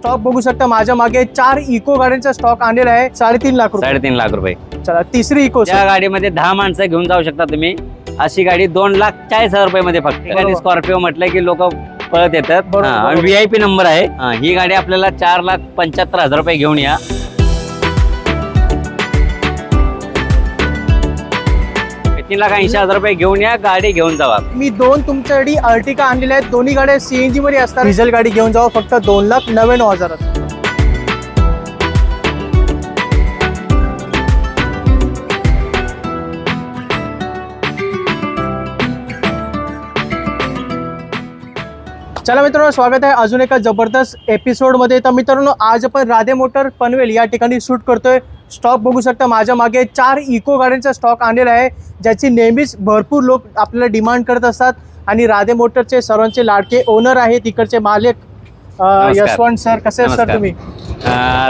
Stock बघू शकता माझ्या मागे चार इको गाड्यांचा स्टॉक आणलेला आहे साडेतीन लाख रुपये. साडेतीन लाख रुपये. चला तिसरी इको त्या गाडीमध्ये दहा माणसं घेऊन जाऊ शकता तुम्ही. अशी गाडी दोन लाख चाळीस हजार रुपये मध्ये फक्त. गाडी स्कॉर्पिओ म्हटलं की लोक पळत येतात. बरोबर. व्ही आय पी नंबर आहे. हा, ही गाडी आपल्याला चार लाख पंच्याहत्तर हजार रुपये घेऊन या. तीन लाख ऐंशी हजार रुपये घेऊन या गाडी घेऊन जावा. मी दोन तुमच्यासाठी अर्टिका आणलेल्या आहेत. दोन्ही गाड्या सीएनजी मध्ये असतात. डिझेल गाडी घेऊन जावं फक्त दोन लाख नव्याण्णव हजारात चला मित्रांनो स्वागत आहे अजून एका जबरदस्त एपिसोडमध्ये तर मित्रांनो आज आपण राधे मोटर पनवेल या ठिकाणी शूट करतोय. स्टॉक बघू शकता माझ्या मागे चार इको गाड्यांचा स्टॉक आणलेला आहे ज्याची नेहमीच भरपूर लोक आपल्याला डिमांड करत असतात. आणि राधे मोटरचे सर्वांचे लाडके ओनर आहेत इकडचे मालक. यशवंत सर कसे सर. तुम्ही?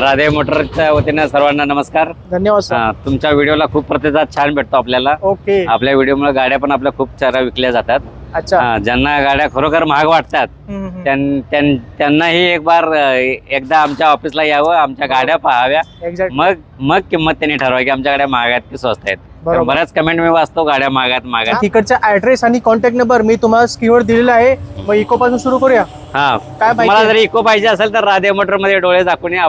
राधे मोटरच्या वतीनं सर्वांना नमस्कार. धन्यवाद सर. तुमच्या व्हिडिओला खूप प्रतिसाद छान भेटतो आपल्याला. ओके. आपल्या व्हिडिओमुळे गाड्या पण आपल्या खूप चारा विकल्या जातात. अच्छा. ज्यांना गाड्या खरोखर महाग वाटतात त्यांनाही एक बार एकदा आमच्या ऑफिसला यावं आमच्या गाड्या पाहाव्या. मग मग किंमत त्यांनी ठरवा की आमच्या गाड्या महाग आहेत की स्वस्त आहेत. बऱ्याच कमेंट मी वाचतो गाड्या महाग आहेत तिकडचा ऍड्रेस आणि कॉन्टॅक्ट नंबर मी तुम्हाला स्क्रीनवर दिलेला आहे. मग इको पासून सुरू करूया. हा. काय मला? जर इको पाहिजे असेल तर राधे मोटरमध्ये डोळे दाखवून इको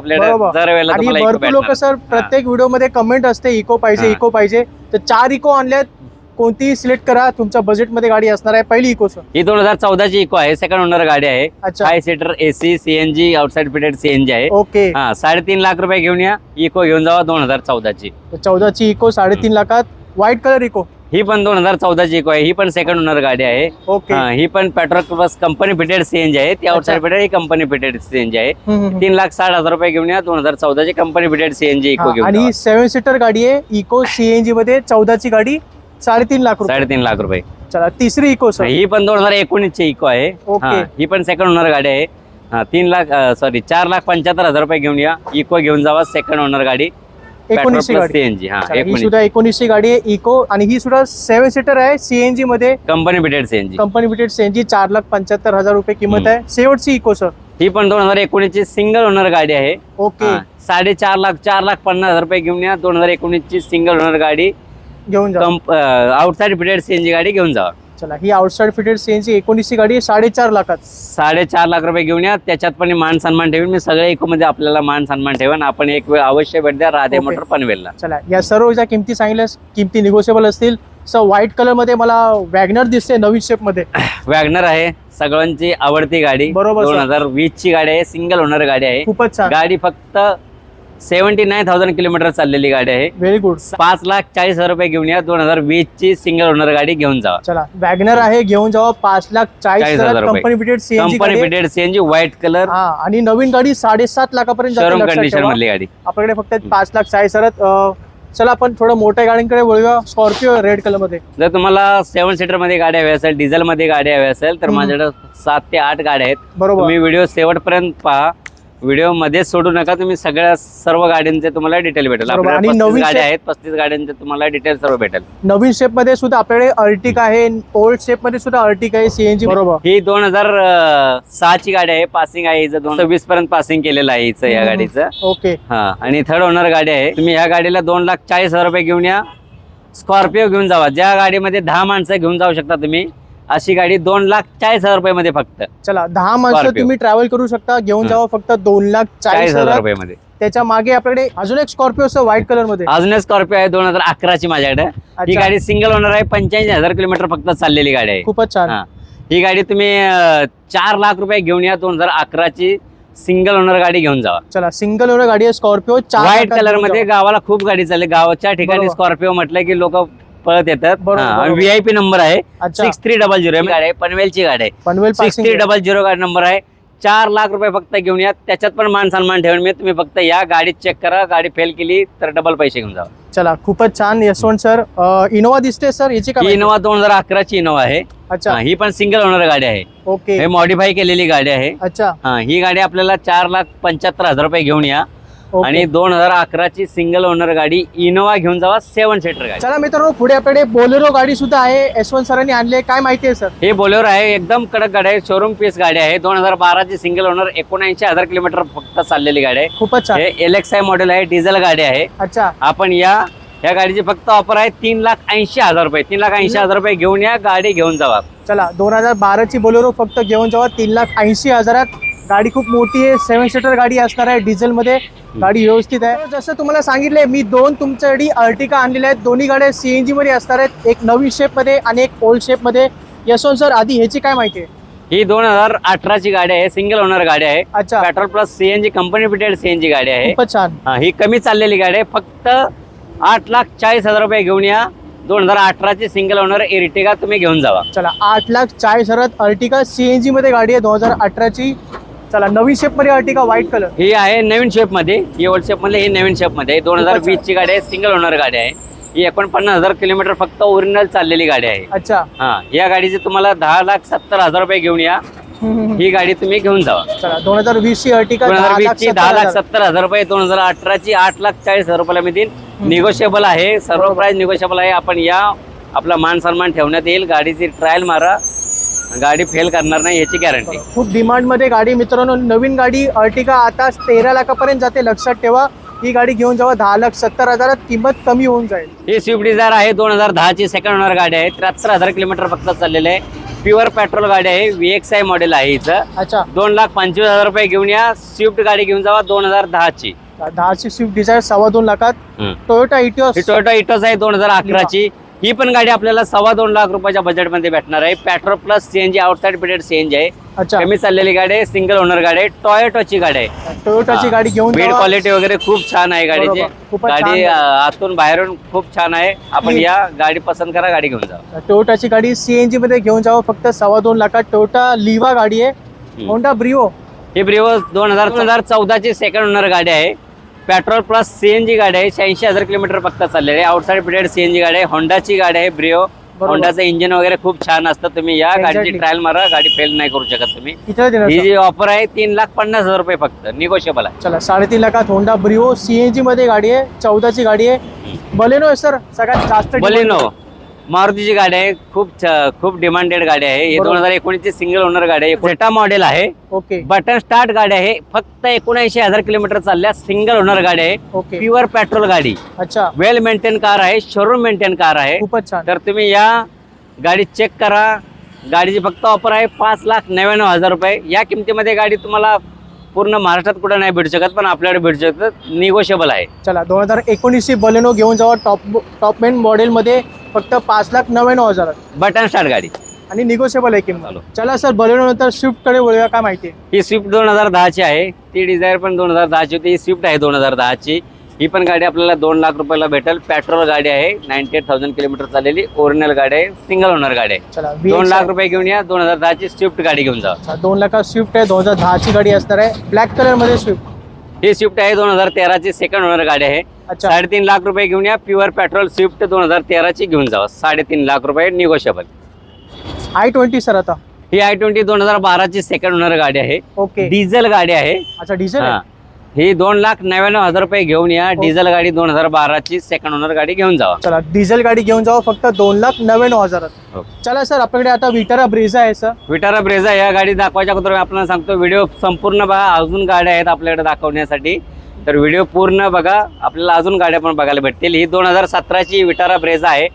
भरपूर लोक. सर प्रत्येक व्हिडिओमध्ये कमेंट असते इको पाहिजे हा. इको पाहिजे. तर चार इको आणल्यात कोणतीही सिलेक्ट करा तुमच्या बजेटमध्ये गाडी असणार आहे पहिली इको सर ही दोन हजार चौदाची इको आहे सेकंड ओनर गाडी आहे. अच्छा. Five seater AC CNG outside fitted CNG आहे. ओके हा साडेतीन लाख रुपये घेऊन या इको घेऊन जावा दोन हजार चौदाची. चौदाची इको साडेतीन लाखात. व्हाईट कलर इको ही पण दोन हजार चौदाची इको आहे ही पण सेकंड ओनर गाडी आहे. ओके हा, ही पण petrol plus company fitted CNG आहे ती आउटसाइड फिटेड ही कंपनी फिटेड सीएनजी आहे. हम्म, हम्म. तीन लाख साठ हजार रुपये घेऊन या दोन हजार चौदाची कंपनी फिटेड सीएनजी इको हा, घेऊन आणि जावा. सेव्हन सीटर गाडी आहे इको सीएनजी मध्ये चौदाची गाडी साडेतीन लाख रुपये. साडेतीन लाख रुपये. चला तिसरी इको सर. ही पण दोन हजार एकोणीस ची इको आहे. ओके. हा, ही पण सेकंड ओनर गाडी आहे. हा, तीन लाख सॉरी चार लाख पंच्याहत्तर हजार रुपये घेऊन या. इको घेऊन जावा सेकंड ओनर गाडी. एकोणीसशे गाडी. सीएनजी हा चला, ही एकोणीस. सुद्धा एकोणीसशे गाडी आहे इको. आणि ही सुद्धा सेव्हन सीटर आहे सीएनजी मध्ये. Company fitted CNG company fitted CNG चार लाख पंच्याहत्तर हजार रुपये किंमत. आहे. शेवटची इको सर. ही पण दोन हजार एकोणीस ची सिंगल ओनर गाडी आहे. ओके. हा, साडेचार लाख चार लाख पन्नास हजार रुपये घेऊन या दोन हजार एकोणीस ची सिंगल ओनर गाडी. घेऊन जा. आउटसाइड फिटेड सीएनजी गाडी घेऊन जावा चला ही आउटसाइड फिटेड सीएनजी एकोणीसची गाडी साडेचार लाखात. साडेचार लाख रुपये घेऊन या. त्याच्यात पण मान सन्मान ठेवीन. मी सगळ्या इको मध्ये आपल्याला मान सन्मान ठेवून. आपण एक वेळ अवश्य भेट द्या राधे. मोटर पनवेलला. चला या सर्व ज्या किमती सांगितल्या किमती निगोशिएबल असतील. सर व्हाईट कलरमध्ये मला वॅगनर दिसते नवीन शेपमध्ये. वॅगनर आहे. सगळ्यांची आवडती गाडी. बरोबर, दोन. हजार वीस ची गाडी आहे. सिंगल ओनर गाडी आहे. खूपच गाडी फक्त सेव्हन्टी नाईन थाउजंड किलोमीटर चाललेली गाडी आहे. व्हेरी गुड पाच लाख चाळीस हजार रुपये घेऊन या. दोन हजार वीस ची सिंगल ओनर गाडी घेऊन जावा. चला वॅगनर आहे घेऊन जावा. पाच लाख चाळीस 40,000 हजार रुपये. Company fitted CNG company fitted CNG white colour हा आणि नवीन गाडी साडेसात लाखापर्यंत जाते, शोरूम लक्षात कंडिशन ठेवा. मधली गाडी. आपल्याकडे फक्त पाच लाख चाळीस हजारात अं, चला आपण थोडं मोठ्या गाड्यांकडे वळूया. स्कॉर्पिओ रेड कलरमध्ये. जर तुम्हाला सेव्हन सीटरमध्ये गाडी हवी असेल डिझेल मध्ये गाडी हवी असेल तर हम्म. माझ्याकडे सात ते आठ गाड्या आहेत. बरोबर. तुम्ही व्हिडिओ शेवटपर्यंत पहा. व्हिडिओमध्ये सोडू नका तुम्ही सगळ्या सर्व गाड्यांचे तुम्हाला डिटेल भेटेल. बरोबर. आणि 35 नवीन गाड्या शे- आहेत पस्तीस गाड्यांचे तुम्हाला डिटेल सर्व भेटेल. नवीन शेपमध्ये सुद्धा आपल्याकडे अर्टिक आहे ओल्ड शेपमध्ये सुद्धा अर्टिक आहे सीएनजी बरोबर. ही दोन हजार सहाची गाडी आहे पासिंग आहे हिचं दोन वीस पर्यंत पासिंग केलेलं आहे हिचं या हम्म. गाडीचं. ओके. हा आणि थर्ड ओनर गाडी आहे. तुम्ही या गाडीला दोन लाख चाळीस हजार रुपये घेऊन या स्कॉर्पिओ घेऊन जावा. ज्या गाडीमध्ये दहा माणसं घेऊन जाऊ शकता तुम्ही अशी गाडी दोन लाख चाळीस हजार रुपये मध्ये फक्त चला दहा माणसं Scorpio. तुम्ही ट्रॅव्हल करू शकता घेऊन. जावा फक्त दोन लाख चाळीस चाळीस हजार हजार रुपये मध्ये त्याच्यामागे आपल्याकडे अजून एक स्कॉर्पिओ असतं व्हाईट कलरमध्ये अजून एक स्कॉर्पिओ आहे दोन हजार अकराची माझ्याकडे ही अच्छा. गाडी सिंगल ओनर आहे पंच्याऐंशी हजार किलोमीटर फक्त चाललेली गाडी आहे खूपच छान हा. ही गाडी तुम्ही अं, चार लाख रुपये घेऊन या दोन हजार अकराची सिंगल ओनर गाडी घेऊन जावा चला सिंगल ओनर गाडी आहे स्कॉर्पिओ चार व्हाईट लाखात कलर घेऊन मध्ये जावा. गावाला खूप गाडी चालली गावाच्या ठिकाणी बरोबर. स्कॉर्पिओ म्हटलं की लोक पळत येतात. बरोबर, बरोबर. व्हीआयपी नंबर आहे. अच्छा. सिक्स थ्री डबल झिरो गाडी आहे पनवेलची गाडी आहे. Panvel six passing three double zero गाडी नंबर आहे. चार लाख रुपये फक्त घेऊन या. त्याच्यात पण मान सन्मान ठेवून मी तुम्ही फक्त या गाडीत चेक करा. गाडी फेल केली तर डबल पैसे घेऊन जा. चला खूपच छान. यशवंत सर इनोवा दिसते सर याची ही काय इनोवा दोन हजार अकराची इनोवा आहे. अच्छा. हा, ही पण सिंगल ओनर गाडी आहे. ओके. हे मॉडीफाय केलेली गाडी आहे. अच्छा. हा ही गाडी आपल्याला चार लाख पंच्याहत्तर हजार रुपये घेऊन या. आणि दोन हजार अकराची सिंगल ओनर गाडी इनोवा घेऊन जावा सेवन सीटर गाडी. चला मित्रांनो पुढे आपल्याकडे बोलेरो गाडी सुद्धा आहे. यशवंत सरांनी आणली आहे. काय माहिती आहे सर? हे बोलेरो आहे. एकदम कडक गाडी आहे. शोरूम पीस गाडी आहे. दोन हजार बाराची सिंगल ओनर एकोणऐंशी हजार किलोमीटर फक्त चाललेली गाडी आहे. खूपच छान. हे एल एक्स आय मॉडेल आहे. डिझेल गाडी आहे. अच्छा. आपण या या गाडीची फक्त ऑफर आहे तीन लाख ऐंशी हजार रुपये. तीन लाख ऐंशी हजार रुपये घेऊन या गाडी घेऊन जावा. चला दोन हजार बाराची बोलेरो फक्त घेऊन जावा. तीन लाख ऐंशी हजारात गाडी खूप मोठी आहे सेवन सीटर गाडी असणार आहे डिझेलमध्ये गाडी व्यवस्थित आहे. जसं तुम्हाला सांगितलंय मी दोन तुमच्यासाठी अर्टिका आणलेल्या आहेत. दोन्ही गाड्या सीएनजी मध्ये असणार आहेत. एक नवीन शेपमध्ये आणि एक ओल्ड शेपमध्ये. यशवंत सर आधी ह्याची काय माहिती आहे? ही दोन हजार अठराची गाडी आहे. सिंगल ओनर गाडी आहे. अच्छा. Petrol plus CNG company fitted CNG गाडी आहे. खूपच छान. हा, ही कमी चाललेली गाडी आहे. फक्त आठ लाख चाळीस हजार रुपये घेऊन या. दोन हजार अठराची सिंगल ओनर एरिटिगा तुम्ही घेऊन जावा. चला आठ लाख चाळीस हजारात अर्टिका सीएनजी मध्ये गाडी आहे. दोन हजार अठराची. चला नवीन शेपमध्ये अर्टिका व्हाईट कलर ही आहे नवीन शेपमध्ये. ही ओल्ड शेपमध्ये ही नवीन शेपमध्ये. दोन हजार वीस ची गाडी आहे सिंगल ओनर गाडी आहे. ही एकोणपन्नास हजार किलोमीटर फक्त ओरिजिनल चाललेली गाडी आहे. अच्छा. हा या गाडीचे तुम्हाला दहा लाख सत्तर हजार रुपये घेऊन या. ही गाडी तुम्ही घेऊन जावा दोन हजार वीस ची अर्टिका दोन हजार वीस लाख ची सत्तर दहा लाख हजार. सत्तर हजार रुपये दोन हजार अठराची आठ लाख चाळीस हजार रुपयाला मी देईन निगोशिएबल आहे सर्व. प्राइस निगोशिएबल आहे. आपण या आपला मान सन्मान ठेवण्यात येईल. गाडीची ट्रायल मारा. गाडी फेल करणार नाही याची गॅरंटी खूप डिमांडमध्ये गाडी मित्रांनो नवीन गाडी अर्टिका आता तेरा लाखापर्यंत जाते लक्षात ठेवा. ही गाडी घेऊन जावा दहा लाख सत्तर हजारात किंमत कमी होऊन जाईल. ही स्विफ्ट डिझायर आहे दोन हजार दहाची सेकंड ओनर गाडी आहे. त्र्याहत्तर हजार किलोमीटर फक्त चाललेलं आहे. प्युअर पेट्रोल गाडी आहे व्ही एक्स आय मॉडेल आहे हिचं. अच्छा. दोन लाख पंचवीस हजार रुपये घेऊन या स्विफ्ट गाडी घेऊन जावा दोन हजार दहाची. दहाची स्विफ्ट डिझायर सव्वा दोन लाखात. टोयोटा इटिओस टोयोटा इटोस आहे दोन हजार अकराची. ही पण गाडी आपल्याला सव्वा दोन लाख रुपयाच्या बजेटमध्ये भेटणार आहे. Petrol plus CNG outside fitted CNG आहे. अच्छा. कमी चाललेली गाडी आहे सिंगल ओनर गाडी आहे. टोयोटोची गाडी आहे. टोयोटाची गाडी घेऊन बिल्ड. क्वालिटी वगैरे खूप छान आहे गाडीची. गाडी आतून बाहेरून खूप छान आहे. आपण या गाडी पसंत करा गाडी घेऊन जा टोयोटाची गाडी सीएनजी मध्ये घेऊन जावं. फक्त सव्वा दोन लाखात टोयोटा लिवा गाडी आहे. होंडा ब्रिओ ही हजार दोन हजार चौदाची सेकंड ओनर गाडी आहे. पेट्रोल प्लस सीएनजी गाडी आहे. शहाऐंशी हजार किलोमीटर फक्त चाललेली आहे. आउटसाइड पिरियड सीएनजी गाडी आहे. होंडाची गाडी आहे ब्रिओ होंडाचं इंजिन वगैरे खूप छान असतं. तुम्ही या गाडीची. ट्रायल मारा. गाडी फेल नाही करू शकत तुम्ही. ही? जी ऑफर आहे तीन लाख पन्नास हजार रुपये फक्त. निगोशिएबल आहे. चला साडेतीन लाखात होंडा ब्रिओ सीएनजी मध्ये गाडी आहे. चौदाची गाडी आहे. बलेनो आहे सर सगळ्यात जास्त बलिनो मारुतीची गाडी आहे. खूप छ- खूप डिमांडेड गाडी आहे. हे बरोबर. दोन हजार एकोणीसची सिंगल ओनर गाडी आहे. झेटा मॉडेल आहे. ओके बटन स्टार्ट गाडी आहे. फक्त एकोणऐंशी हजार किलोमीटर चालल्या सिंगल ओनर गाडी आहे. ओके प्युअर पेट्रोल गाडी. अच्छा. वेल मेंटेन कार आहे. शोरूम मेंटेन कार आहे. खूपच छान. तर तुम्ही या गाडी चेक करा. गाडीची फक्त ऑफर आहे पाच लाख नव्याण्णव हजार रुपये. या किमतीमध्ये गाडी तुम्हाला पूर्ण महाराष्ट्रात कुठं नाही भेटू शकत पण आपल्याकडे भेटू शकत. निगोशिएबल आहे. चला दोन हजार एकोणीसची बलेनो घेऊन जावा टॉप टॉपमेन मॉडेलमध्ये फक्त पाच लाख नव्याण्णव हजारात. बटन स्टार्ट गाडी. आणि निगोशिएबल आहे किंमत. चालू. चला सर बलेनो नंतर स्विफ्टकडे वळूया काय माहिती आहे? ही स्विफ्ट दोन हजार दहाची आहे. ती डिझायर पण दोन हजार दहाची होती. ही स्विफ्ट आहे दोन हजार दहाची. ही पण गाडी आपल्याला दोन लाख रुपयाला भेटेल. पेट्रोल गाडी आहे. नाईन्टी एट थाउजंड किलोमीटर चाललेली. ओरिजिनल गाडी आहे. सिंगल ओनर गाडी आहे. चला दोन लाख. रुपये घेऊन या. दोन हजार दहाची स्विफ्ट गाडी घेऊन जा. अच्छा, दोन लाखात स्विफ्ट आहे. दोन हजार दहाची गाडी असणार आहे. ब्लॅक कलरमध्ये स्विफ्ट ही स्विफ्ट आहे. दोन हजार तेराची सेकंड ओनर गाडी आहे. साडेतीन लाख रुपये घेऊन या. प्युअर पेट्रोल स्विफ्ट दोन हजार तेराची घेऊन जावा. साडेतीन लाख रुपये निगोशिएबल आय ट्वेंटी सर आता. ही आय ट्वेंटी दोन हजार बाराची सेकंड ओनर गाडी आहे. ओके. डिझेल गाडी आहे. अच्छा डिझेल हा. ही दोन लाख नव्याण्णव हजार रुपये घेऊन या. डिझेल गाडी दोन हजार बाराची सेकंड ओनर गाडी घेऊन जावा. चला डिझेल गाडी घेऊन जावा फक्त दोन लाख नव्याण्णव हजारात हो. चला सर आपल्याकडे आता विटारा ब्रेझा आहे सर. विटारा ब्रेझा या गाडी दाखवायच्या अगोदर मी आपल्याला सांगतो व्हिडिओ संपूर्ण बघा. अजून गाड्या आहेत आपल्याकडे दाखवण्यासाठी. तर व्हिडिओ पूर्ण बघा. आपल्याला अजून गाड्या पण बघायला भेटतील. ही दोन हजार सतराची विटारा ब्रेझा आहे.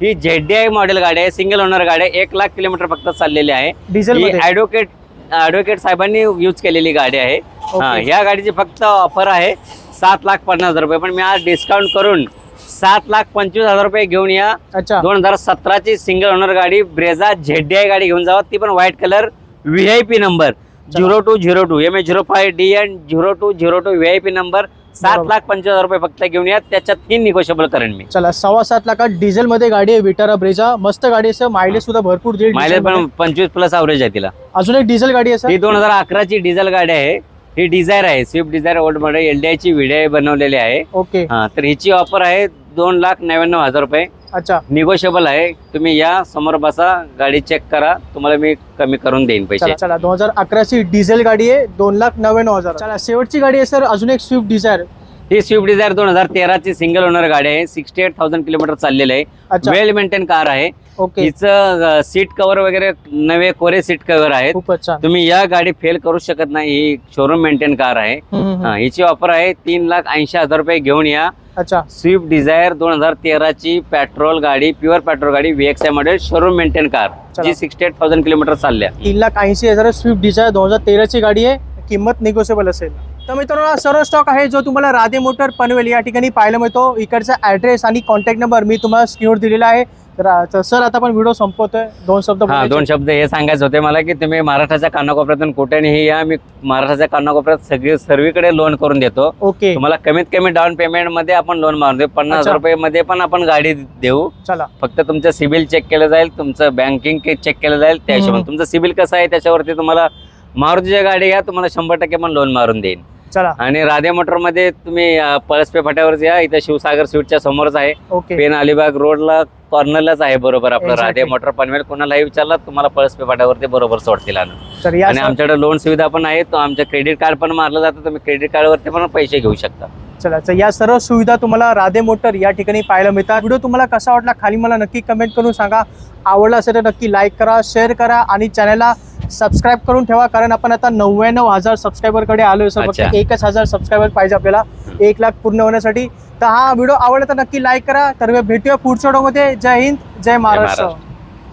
ही झेड आय मॉडेल गाडी आहे. सिंगल ओनर गाडी आहे. एक लाख किलोमीटर फक्त चाललेली आहे. डिझेल ही मध्ये? ॲडव्होकेट ॲडव्होकेट साहेबांनी यूज केलेली गाडी आहे. हा. ह्या गाडीची फक्त ऑफर आहे. सात लाख पन्नास हजार रुपये. पण मी आज डिस्काउंट करून सात लाख पंचवीस हजार रुपये घेऊन या अच्छा. दोन हजार सतराची सिंगल ओनर गाडी ब्रेझा झेड गाडी घेऊन जावा. ती पण white colour V I P number zero two zero two M A zero five D N zero two zero two V I P number सात. लाख पंचवीस हजार रुपये फक्त घेऊन या. त्याच्यात तीन निगोशिएबल करेन मी. चला सव्वा सात लाखात डिझेल मध्ये गाडी आहे विटारा ब्रेझा मस्त गाडी आहे सर मायलेज सुद्धा भरपूर देईल मायलेज. पण पंचवीस प्लस अवरेज आहे तिला. अजून एक डिझेल गाडी आहे ही दोन हजार अकराची डिझेल गाडी आहे. ही डिझायर आहे. स्विफ्ट डिझायर ओल्ड मॉडेल एलडीआयची व्हिडिओ बनवलेली आहे. ओके हा तर हिची ऑफर आहे दोन लाख नव्याण्णव हजार रुपये. अच्छा. निगोशिएबल आहे. तुम्ही या समोर बसा गाडी चेक करा. तुम्हाला मी कमी करून देईन पैसे. चला चला. दोन हजार अकराची डिझेल गाडी आहे. दोन लाख नव्याण्णव हजार. चला शेवटची गाडी आहे सर. अजून एक स्विफ्ट डिझायर ही स्विफ्ट डिझायर दोन हजार तेराची सिंगल ओनर गाडी आहे. सिक्स्टी एट थाउजंड किलोमीटर चाललेलं आहे. अच्छा. वेल मेंटेन कार आहे. ओके हिचं सीट कव्हर वगैरे नवे कोरे सीट कव्हर आहेत. खूपच छान. तुम्ही या गाडी फेल करू शकत नाही. ही शोरूम मेंटेन कार आहे. हम्म, हम्म, हा, हम्म. हिची ऑफर आहे. तीन लाख ऐंशी हजार रुपये घेऊन या. अच्छा. स्विफ्ट डिझायर दोन हजार तेराची पेट्रोल गाडी प्युअर पेट्रोल गाडी VX I model showroom maintain car. G sixty eight thousand kilometre चालल्या तीन लाख ऐंशी हजार स्विफ्ट डिझायर दोन हजार तेराची गाडी आहे. किंमत निगोशिएबल असेल. तर मित्रांनो हा सर्व स्टॉक आहे जो तुम्हाला राधे मोटर पनवेल या ठिकाणी पाहायला मिळतो. इकडचा ॲड्रेस आणि कॉन्टॅक्ट नंबर मी तुम्हाला स्क्रीनवर दिलेला आहे. तर सर आता आपण व्हिडिओ संपवतोय. दोन शब्द हा. दोन शब्द हे सांगायचे होते मला की तुम्ही महाराष्ट्राच्या कानाकोपऱ्यातून कुठेही या मी महाराष्ट्राच्या कानाकोपऱ्यात सगळी सर्वीकडे लोन करून देतो. ओके. तुम्हाला कमीत कमी डाऊन पेमेंटमध्ये आपण लोन मारून देऊ. पन्नास रुपये मध्ये पण आपण गाडी देऊ. चला. फक्त तुमचं सिबिल चेक केलं जाईल तुमचं बँकिंग चेक केलं जाईल त्या. हिशोबाने. तुमचं सिबिल कसं आहे त्याच्यावरती तुम्हाला मारुतीच्या गाडी घ्या तुम्हाला शंभर टक्के पण लोन मारून देईन. चला. आणि राधे मोटरमध्ये तुम्ही अं, पळसपे फाट्यावर या. इथं शिवसागर स्वीटच्या समोरच आहे. ओके. पेन अलिबाग रोडला कॉर्नरलाच आहे बरोबर आपलं Exactly. राधे मोटर पनवेल. कोणालाही विचारलं तुम्हाला पळसपे फाट्यावरती बरोबर सोडतील आणून तर या आणि आमच्याकडे लोन सुविधा पण आहे तो आमच्या क्रेडिट कार्ड पण मारलं जातं. तुम्ही क्रेडिट कार्डवरती पण पैसे घेऊ शकता. चला या सर्व सुविधा तुम्हाला राधे मोटर या ठिकाणी पाहायला मिळतात. व्हिडिओ तुम्हाला कसा वाटला खाली मला नक्की कमेंट करून सांगा. आवडला असेल तर नक्की लाईक करा शेअर करा आणि चॅनलला सबस्क्राईब करून ठेवा. कारण आपण आता नव्याण्णव हजार सबस्क्रायबरकडे आलोय. सर फक्त. एकच हजार सबस्क्रायबर पाहिजे आपल्याला. एक लाख पूर्ण होण्यासाठी. तर हा व्हिडिओ आवडला तर नक्की लाईक करा. तर भेटूया पुढच्या व्हिडिओमध्ये. जय हिंद जय महाराष्ट्र.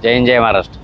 जय हिंद जय महाराष्ट्र.